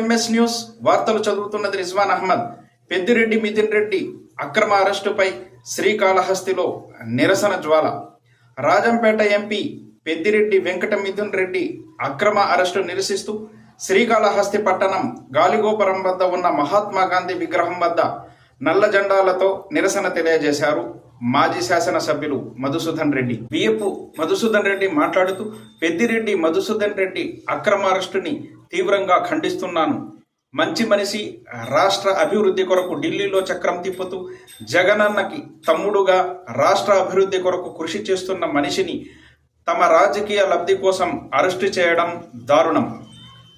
MS news వార్తలు చదువుతున్నది రిజ్వాన్ అహ్మద్. పెద్దిరెడ్డి మితిన్ రెడ్డి అక్రమ అరెస్టుపై శ్రీకాళహస్తిలో నిరసన జ్వాల. రాజంపేట ఎంపీ పెద్దిరెడ్డి వెంకట మిథున్ రెడ్డి అక్రమ అరెస్టు నిరసిస్తూ శ్రీకాళహస్తి పట్టణం గాలిగోపురం వద్ద ఉన్న మహాత్మా గాంధీ విగ్రహం వద్ద నల్ల జెండాలతో నిరసన తెలియజేశారు. మాజీ శాసనసభ్యులు మధుసూదన్ రెడ్డి. బిఎఫ్ మధుసూదన్ రెడ్డి మాట్లాడుతూ పెద్దిరెడ్డి మధుసూదన్ రెడ్డి అక్రమ అరెస్టుని తీవ్రంగా ఖండిస్తున్నాను. మంచి మనిషి రాష్ట్ర అభివృద్ధి కొరకు ఢిల్లీలో చక్రం తిప్పుతూ జగనన్నకి తమ్ముడుగా రాష్ట్ర అభివృద్ధి కొరకు కృషి చేస్తున్న మనిషిని తమ రాజకీయ లబ్ధి కోసం అరెస్టు చేయడం దారుణం.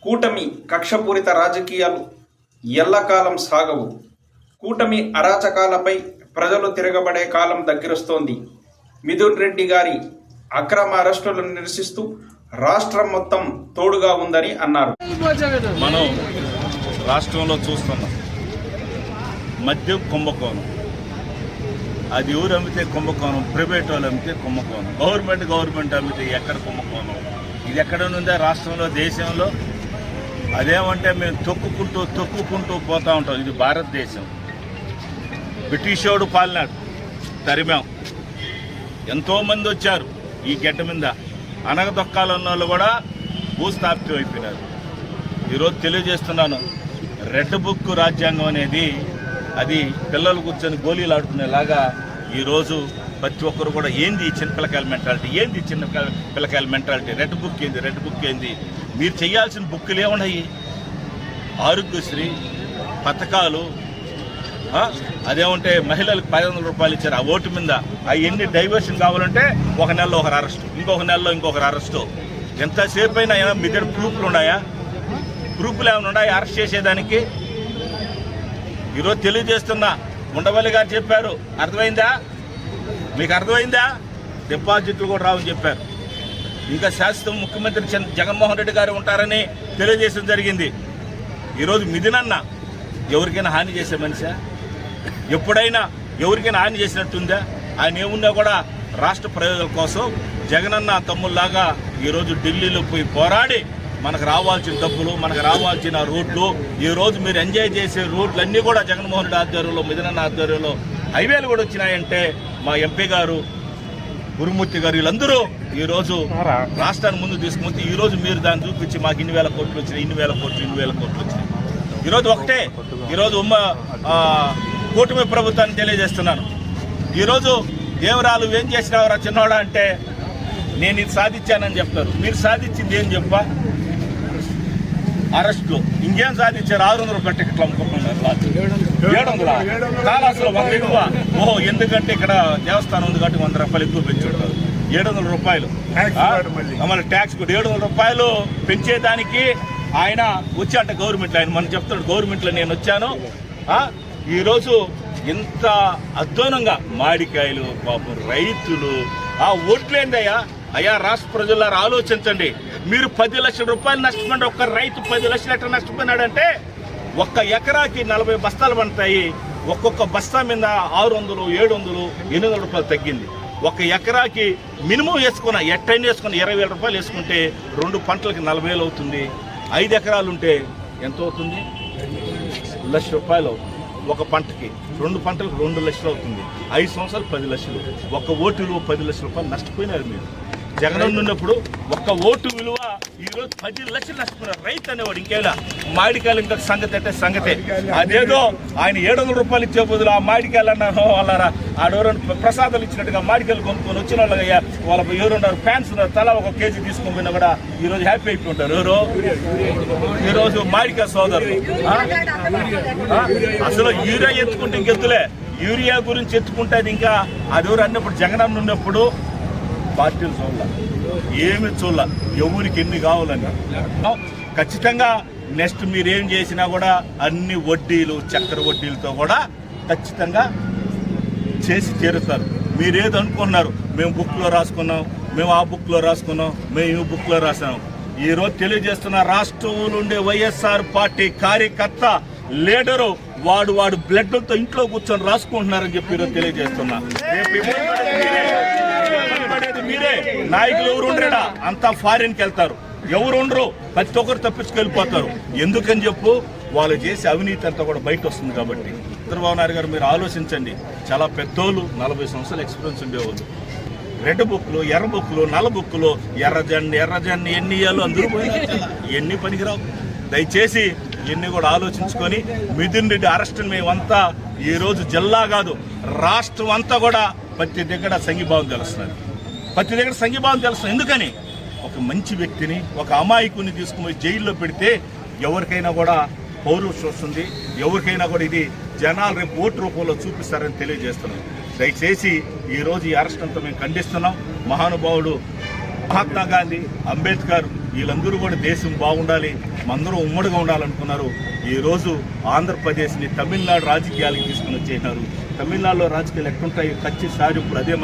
కూటమి కక్షపూరిత రాజకీయాలు ఎల్లకాలం సాగవు. కూటమి అరాచకాలపై ప్రజలు తిరగబడే కాలం దగ్గరొస్తోంది. మిథున్ రెడ్డి గారి అక్రమ అరెస్టులను నిరసిస్తూ రాష్ట్రం మొత్తం తోడుగా ఉందని అన్నారు. మనం రాష్ట్రంలో చూస్తున్నాం. మద్యం కుంభకోణం. అది ఎవరు అమ్మితే కుంభకోణం? ప్రైవేట్ వాళ్ళు అమ్మితే కుంభకోణం. గవర్నమెంట్ గవర్నమెంట్ అమ్మితే ఎక్కడ కుంభకోణం? ఇది ఎక్కడ ఉందా రాష్ట్రంలో దేశంలో? అదేమంటే మేము తొక్కుకుంటూ తొక్కుకుంటూ పోతూ ఉంటాం. ఇది భారతదేశం. బ్రిటిషోడు పాలినాడు. తరిమాం. ఎంతోమంది వచ్చారు ఈ గెడ్డ మీద. అనగదొక్కాలన్న వాళ్ళు కూడా భూస్థాపితం అయిపోయినారు. ఈరోజు తెలియజేస్తున్నాను రెడ్ బుక్ రాజ్యాంగం అనేది అది పిల్లలు కూర్చొని గోళీలు ఆడుకునేలాగా ఈరోజు ప్రతి ఒక్కరు కూడా ఏంది చిన్నపిల్లకాయల చిన్న పిల్లకాయల మెంటాలిటీ? ఏంది చిన్న పిల్లకాయల మెంటాలిటీ? రెడ్ బుక్ ఏంది? రెడ్ బుక్ ఏంది? మీరు చేయాల్సిన బుక్కులు ఏమున్నాయి? ఆరోగ్యశ్రీ పథకాలు అదేమంటే మహిళలకు పది వందల రూపాయలు ఇచ్చారు. ఆ ఓటు మీద అవన్నీ డైవర్షన్ కావాలంటే ఒక నెలలో ఒకరు అరెస్ట్. ఇంకొక నెలలో ఇంకొకరు అరెస్టు. ఎంతసేపు అయినా మీ దగ్గర ప్రూఫ్లు ఉన్నాయా? ప్రూఫ్లు ఏమైనా ఉన్నాయా అరెస్ట్ చేసేదానికి? ఈరోజు తెలియజేస్తున్నా. ఉండవల్లి గారు చెప్పారు. అర్థమైందా? మీకు అర్థమైందా? డిపాజిట్లు కూడా రావని చెప్పారు. ఇంకా శాశ్వత ముఖ్యమంత్రి చంద్ర- జగన్మోహన్ రెడ్డి గారు ఉంటారని తెలియజేయడం జరిగింది. ఈరోజు మిథునన్న ఎవరికైనా హాని చేసే మనిషా? ఎప్పుడైనా ఎవరికైనా హాని చేసినట్టుందా? ఆయన ఏమున్నా కూడా రాష్ట్ర ప్రయోజనాల కోసం జగనన్న తమ్ముల్లాగా ఈరోజు ఢిల్లీలో పోయి పోరాడి మనకు రావాల్సిన డబ్బులు మనకు రావాల్సిన రోడ్లు ఈరోజు మీరు ఎంజాయ్ చేసే రోడ్లు అన్నీ కూడా జగన్మోహన్ రెడ్డి ఆధ్వర్యంలో మిథునన్న ఆధ్వర్యంలో హైవేలు కూడా వచ్చినాయంటే మా ఎంపీ గారు గురుమూర్తి గారు వీళ్ళందరూ ఈరోజు రాష్ట్రాన్ని ముందు తీసుకుని ఈరోజు మీరు దాన్ని చూపించి మాకు ఇన్ని వేల కోట్లు వచ్చినాయి ఇన్ని వేల కోట్లు ఇన్ని వేల కోట్లు వచ్చినాయి. ఈరోజు ఒకటే. ఈరోజు ఉమ్మ కూటమి ప్రభుత్వాన్ని తెలియజేస్తున్నాను. ఈ రోజు దేవరాలు ఏం చేసినావురా చిన్నవాడా అంటే నేను ఇది సాధించానని చెప్తారు. మీరు సాధించింది ఏం చెప్పా? అరెస్టులు ఇంకేం సాధించారు? ఆరు వందల రూపాయల టికెట్లు అమ్ముకుంటున్నారు. ఏడు వందల కాలాసులో ఎక్కువ. ఓహో ఎందుకంటే ఇక్కడ దేవస్థానం ఉంది కాబట్టి వంద రూపాయలు ఎక్కువ పెంచుంటారు ఏడు వందల రూపాయలు మన ట్యాక్స్ కూడా ఏడు వందల రూపాయలు పెంచేదానికి ఆయన వచ్చి అంటే గవర్నమెంట్లో ఆయన మనం చెప్తాడు గవర్నమెంట్లో నేను వచ్చాను. ఈరోజు ఇంత అధ్వానంగా మాడికాయలు పాపం రైతులు ఆ ఓట్లేందయ్యా? అయ్యా రాష్ట్ర ప్రజలారా ఆలోచించండి. మీరు పది లక్షల రూపాయలు నష్టపోయిన ఒక్క రైతు పది లక్షలు ఎట్లా నష్టపోయినాడంటే ఒక్క ఎకరాకి నలభై బస్తాలు పండుతాయి. ఒక్కొక్క బస్తా మీద ఆరు వందలు ఏడు వందలు ఎనిమిది వందల రూపాయలు తగ్గింది. ఒక ఎకరాకి మినిమం వేసుకున్న ఎట్టైనా వేసుకున్న ఇరవై వేల రూపాయలు వేసుకుంటే రెండు పంటలకి నలభై వేలు అవుతుంది. ఐదు ఎకరాలు ఉంటే ఎంత అవుతుంది లక్ష రూపాయలు అవుతుంది. ఒక పంటకి రెండు పంటలకు రెండు లక్షలు అవుతుంది. ఐదు సంవత్సరాలు పది లక్షలు. ఒక్క ఓటు విలువ పది లక్షల రూపాయలు నష్టపోయినారు మీరు. జగన్ ఉన్నప్పుడు ఒక్క ఓటు విలువ ఈరోజు పది లక్షలు నష్టపోయిన రైతు అనేవాడు ఇంకేలా? మామిడికాయలు ఇంకా సంగతి అంటే సంగతే. అదేదో ఆయన ఏడు వందల రూపాయలు ఇచ్చే బదులు ఆ మామిడికాయలు అన్నారు వాళ్ళరా ఆడెవరైనా ప్రసాదాలు ఇచ్చినట్టుగా మామిడికాయలు కొనుక్కొని వచ్చిన వాళ్ళు అయ్యా వాళ్ళ ఎవరున్నారు ఫ్యాన్స్ ఉన్నారు తలా ఒక కేజీ తీసుకొని పోయినా కూడా ఈరోజు హ్యాపీ అయిపోయి ఉంటారు ఎవరు? ఈరోజు మామిడికాయ సోదరులు. అసలు యూరియా ఎత్తుకుంటే ఇంకెత్తులే. యూరియా గురించి ఎత్తుకుంటే అది ఇంకా అది ఎవరు అన్నప్పుడు జగన్ ఉన్నప్పుడు పార్టీలు చూడాల. ఏమి చూడాల. ఎవరికి ఎన్ని కావాలని ఖచ్చితంగా నెక్స్ట్ మీరేం చేసినా కూడా అన్ని వడ్డీలు చక్కెర వడ్డీలతో కూడా ఖచ్చితంగా చేసి చేరుస్తారు మీరేది అనుకున్నారు మేము బుక్లో రాసుకున్నాం మేము ఆ బుక్లో రాసుకున్నాం మేము ఈ బుక్లో రాసాం ఈ రోజు తెలియజేస్తున్న రాష్ట్రంలో ఉండే వైఎస్ఆర్ పార్టీ కార్యకర్త లీడరు వాడు వాడు బ్లడ్తో ఇంట్లో కూర్చొని రాసుకుంటున్నారని చెప్పి ఈరోజు తెలియజేస్తున్నా. మీరే. నాయకులు ఎవరు ఉండరా అంతా ఫారిన్కి వెళ్తారు. ఎవరు ఉండరు? ప్రతి ఒక్కరు తప్పించుకెళ్ళిపోతారు ఎందుకని చెప్పు? వాళ్ళు చేసే అవినీతి అంతా కూడా బయట వస్తుంది కాబట్టి. చంద్రబాబు నాయుడు గారు మీరు ఆలోచించండి. చాలా పెద్దోళ్ళు నలభై సంవత్సరాలు ఎక్స్పీరియన్స్ ఉండేవాళ్ళు. రెడ్ బుక్లు ఎర్ర బుక్లు నల్ల బుక్లు ఎర్రజండి ఎర్రజండి ఎన్ని ఇయ్యాలో అందరూ పోయినా ఎన్ని పనికిరావు? దయచేసి ఇవన్నీ కూడా ఆలోచించుకొని మిథున్ రెడ్డి అరెస్ట్ మేమంతా ఈరోజు జిల్లా కాదు రాష్ట్రం అంతా కూడా ప్రతి దగ్గర సంఘీభావం తెలుస్తున్నారు ప్రతి దగ్గర సంఘీభావం తెలుస్తుంది. ఎందుకని? ఒక మంచి వ్యక్తిని ఒక అమాయకుని తీసుకుని జైల్లో పెడితే ఎవరికైనా కూడా పౌరుషం వస్తుంది. ఎవరికైనా కూడా ఇది జనాలు రేపు ఓటు రూపంలో చూపిస్తారని తెలియజేస్తున్నాం. దయచేసి ఈరోజు ఈ అరెస్ట్ అంతా మేము ఖండిస్తున్నాం. మహానుభావుడు మహాత్మా గాంధీ అంబేద్కర్ వీళ్ళందరూ కూడా దేశం బాగుండాలి మందరూ ఉమ్మడిగా ఉండాలనుకున్నారు. ఈ రోజు ఆంధ్రప్రదేశ్ని తమిళనాడు రాజకీయాలకు తీసుకుని వచ్చేసినారు. తమిళనాడులో రాజకీయాలు ఎట్లుంటాయి కచ్చి ఇప్పుడు అదే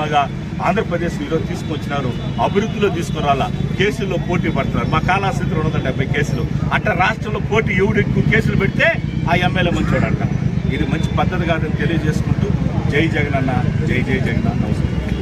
ఆంధ్రప్రదేశ్ ఈరోజు తీసుకొచ్చినారు. అభివృద్ధిలో తీసుకురాలా. కేసుల్లో పోటీ పడుతున్నారు. మా కాలాస్థితి రెండు వందల డెబ్బై కేసులు. అట్లా రాష్ట్రంలో పోటీ ఎవడు ఎక్కువ కేసులు పెడితే ఆ ఎమ్మెల్యే మంచోడంట. ఇది మంచి పద్ధతి కాదని తెలియజేసుకుంటూ జై జగనన్న జై జై జగన్ నమస్కారం.